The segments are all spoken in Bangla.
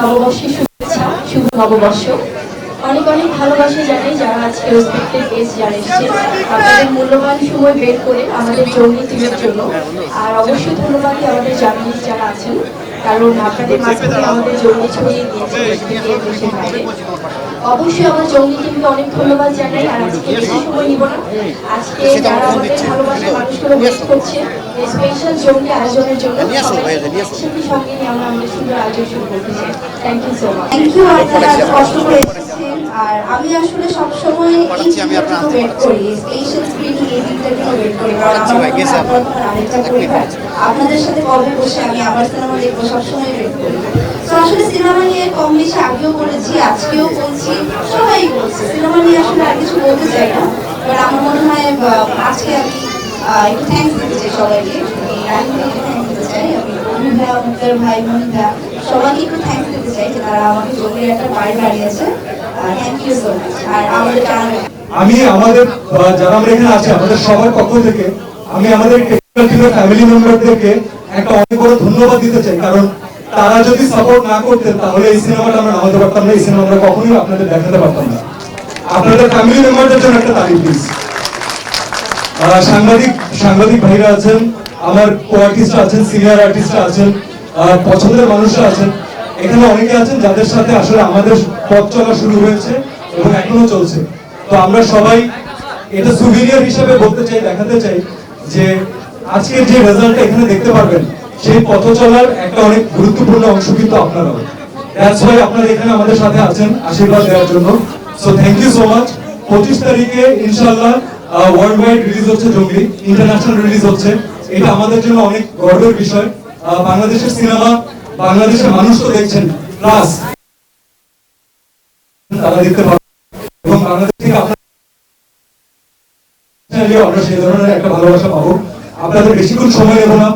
নববর্ষের শুভেচ্ছা শুভ নববর্ষ। অনেক অনেক ভালোবাসা জানাই যারা আজকে রেসপেক্টেড গেস্ট যারা আপনাদের মূল্যবান সময় বের করে আমাদের জঙ্গি টিমের জন্য। আর অবশ্যই ধন্যবাদ আমাদের জার্নালিস্ট যারা আছেন। কারণ আপনাদের মাধ্যমে আমাদের জঙ্গি ছড়িয়ে দিয়েছে অবশ্যই আমার জঙ্গি টিমকে অনেক ধন্যবাদ জানাই, আর আজকে বেশি সময় নিব না। আজকে যারা আমাদের ভালোবাসার মানুষগুলো ওয়েট করছে স্পেশাল জঙ্গি আয়োজনের জন্য সঙ্গে নিয়ে আমরা আমাদের সুন্দর আয়োজন শুরু করতে চাই। Thank you so much thank you আপনারা কষ্ট করে এসেছেন আর আমি আসলে সবসময় এই জন্য ওয়েট করি স্পেশাল স্ক্রিনিং এই দিনটার ওয়েট করি কারণ আমার আপনারা তখন আরেকটা পরিবার আপনাদের সাথে কবে বসে আমি আবার সিনেমা দেখব সবসময় ওয়েট করি। তো আসলে সিনেমা নিয়ে কম বেশি আগেও বলেছি আজকেও বলছি সবাই বলছে। সিনেমা নিয়ে আসলে আর কিছু বলতে চাই না বাট আমার মনে হয় আজকে আমি একটু থ্যাঙ্কস দিতে চাই সবাইকে। এই রাহিমকে একটু থ্যাঙ্কস দিতে চাই আমি অমিতা মুক্তার ভাই মনিতা সবাইকে একটু থ্যাঙ্কস দিতে চাই যে তারা আমাকে জমির একটা বাড়ি বাড়িয়েছে আমি আমাদের যারা আমরা এখানে আছে, আমাদের সবার পক্ষ থেকে আমি আমাদের ফ্যামিলি মেম্বারদেরকে একটা অনেক বড় ধন্যবাদ দিতে চাই, কারণ তারা যদি সাপোর্ট না করতেন, তাহলে এই সিনেমাটা আমরা নামাতে পারতাম না, এই সিনেমা আমরা কখনোই আপনাদের দেখাতে পারতাম না। আপনাদের ফ্যামিলি মেম্বারদের জন্য একটা তারিখ প্লিজ সাংবাদিক সাংবাদিক ভাইরা আছেন, আমার কো আর্টিস্ট আছেন সিনিয়র আর্টিস্ট আছেন পছন্দের মানুষরা আছেন এখানে অনেকে আছেন যাদের সাথে আসলে আমাদের পথ চলা শুরু হয়েছে এবং এখনও চলছে। তো আমরা সবাই এটা সুভিনিয়র হিসেবে বলতে চাই, দেখাতে চাই যে আজকের যে রেজাল্টটা এখানে দেখতে পারবেন, সেই পথ চলার একটা অনেক গুরুত্বপূর্ণ অংশ কিন্তু আপনারাও। দ্যাটস ওয়াই আপনারা এখানে আমাদের সাথে আছেন আশীর্বাদ দেওয়ার জন্য। So thank you so much পঁচিশ তারিখে ইনশাল্লাহ ওয়ার্ল্ড ওয়াইড রিলিজ হচ্ছে জঙ্গলি ইন্টারন্যাশনাল রিলিজ হচ্ছে। এটা আমাদের জন্য অনেক গর্বের বিষয়। বাংলাদেশের সিনেমা বাংলাদেশের মানুষ তো দেখছেন, প্লাস তারা এবং বাংলাদেশ থেকে আমরা সেই ধরনের একটা ভালোবাসা পাবো। আপনাদের বেশিক্ষণ সময় না।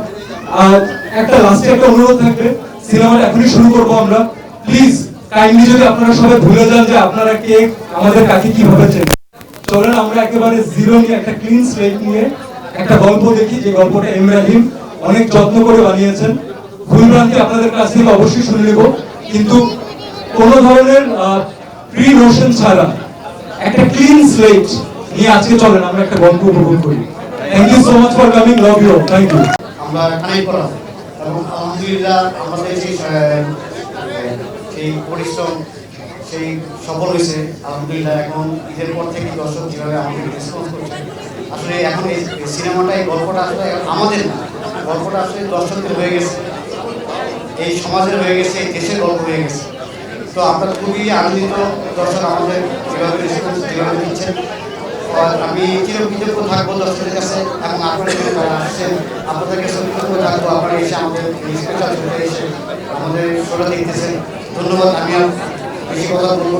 আর একটা লাস্টে একটা অনুরোধ থাকবে, সিনেমাটা এখনই শুরু করব আমরা। প্লিজ কাইন্ডলি যদি আপনারা সবাই ভুলে যান যে আপনারা কে, আমাদের কাকে কীভাবে চেন চলেন আমরা একেবারে জিরো নিয়ে একটা ক্লিন স্লেট নিয়ে একটা গল্প দেখি। যে গল্পটা এম রাহিম অনেক যত্ন করে বানিয়েছেন। আপনাদের কাছ থেকে অবশ্যই শুনে নেব। কিন্তু কোন ধরনের প্রি নোশন ছাড়া একটা ক্লিন স্লেট নিয়ে আজকে চলেন, আমরা একটা গল্প উপভোগ করি। Thank you so much for coming love you thank you আমরা এবং আলহামদুলিল্লাহ আমাদের যে সেই পরিশ্রম, সেই সফল হয়েছে। আলহামদুলিল্লাহ এখন ঈদের পর থেকে দর্শক যেভাবে আমাদের রেসপন্স করছে, আসলে এখন এই সিনেমাটা, এই গল্পটা আসলে আমাদের না, গল্পটা আসলে দর্শকদের হয়ে গেছে। এই সমাজের হয়ে গেছে, এই দেশের গল্প হয়ে গেছে। তো আমরা খুবই আনন্দিত, দর্শক আমাদের যেভাবে রেসপন্স যেভাবে দিচ্ছেন। আমি চিরকৃতজ্ঞ থাকব দর্শকের কাছে এবং আপনাদের যারা আসছেন, আপনাদের কাছে কৃতজ্ঞ থাকব। আপনারা এসে আমাদের স্পেশাল এসে আমাদের শোটা দেখতেছেন। ধন্যবাদ, আমি আর বেশি কথা বলব।